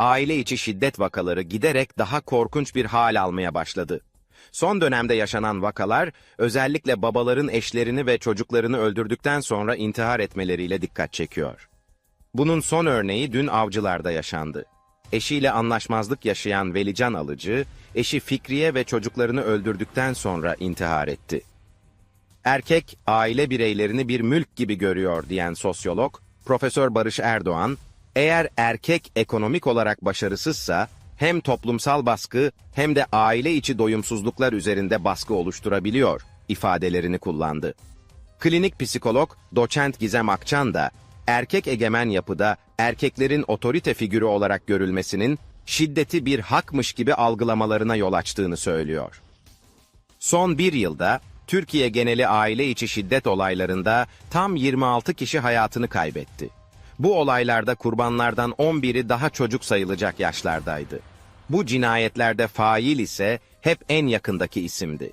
aile içi şiddet vakaları giderek daha korkunç bir hal almaya başladı. Son dönemde yaşanan vakalar özellikle babaların eşlerini ve çocuklarını öldürdükten sonra intihar etmeleriyle dikkat çekiyor. Bunun son örneği dün avcılarda yaşandı. Eşiyle anlaşmazlık yaşayan Velican Alıcı, eşi Fikriye ve çocuklarını öldürdükten sonra intihar etti. Erkek, aile bireylerini bir mülk gibi görüyor diyen sosyolog, Profesör Barış Erdoğan, eğer erkek ekonomik olarak başarısızsa, hem toplumsal baskı hem de aile içi doyumsuzluklar üzerinde baskı oluşturabiliyor ifadelerini kullandı. Klinik psikolog doçent Gizem Akçan da erkek egemen yapıda erkeklerin otorite figürü olarak görülmesinin şiddeti bir hakmış gibi algılamalarına yol açtığını söylüyor. Son bir yılda Türkiye geneli aile içi şiddet olaylarında tam 26 kişi hayatını kaybetti. Bu olaylarda kurbanlardan 11'i daha çocuk sayılacak yaşlardaydı. Bu cinayetlerde fail ise hep en yakındaki isimdi.